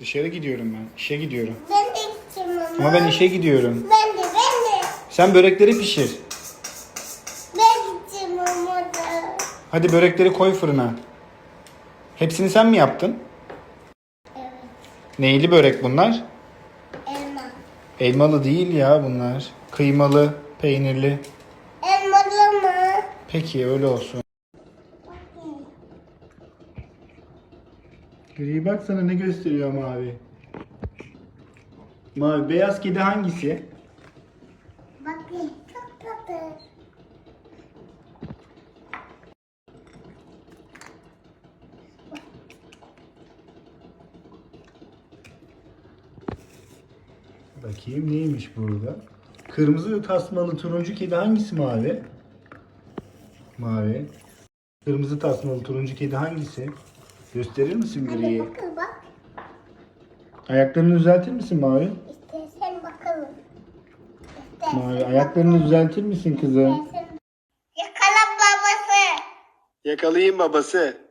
Dışarı gidiyorum ben. İşe gidiyorum. Ben de gideceğim ama. Ama ben işe gidiyorum. Ben de ben de. Sen börekleri pişir. Ben gideceğim ama da. Hadi börekleri koy fırına. Hepsini sen mi yaptın? Evet. Neyli börek bunlar? Elma. Elmalı değil ya bunlar. Kıymalı, peynirli. Elmalı mı? Peki öyle olsun. Gri bak sana ne gösteriyor mavi. Mavi beyaz kedi hangisi? Bakın çok tatlı. Bakayım neymiş burada? Kırmızı tasmalı turuncu kedi hangisi mavi? Mavi. Kırmızı tasmalı turuncu kedi hangisi? Gösterir misin Hadi griyi? bakın bak. Ayaklarını düzeltir misin mavi? İstersen bakalım. İstersen Mavi ayaklarını düzeltir misin kızım? İstersen- Yakala babası. Yakalayayım babası.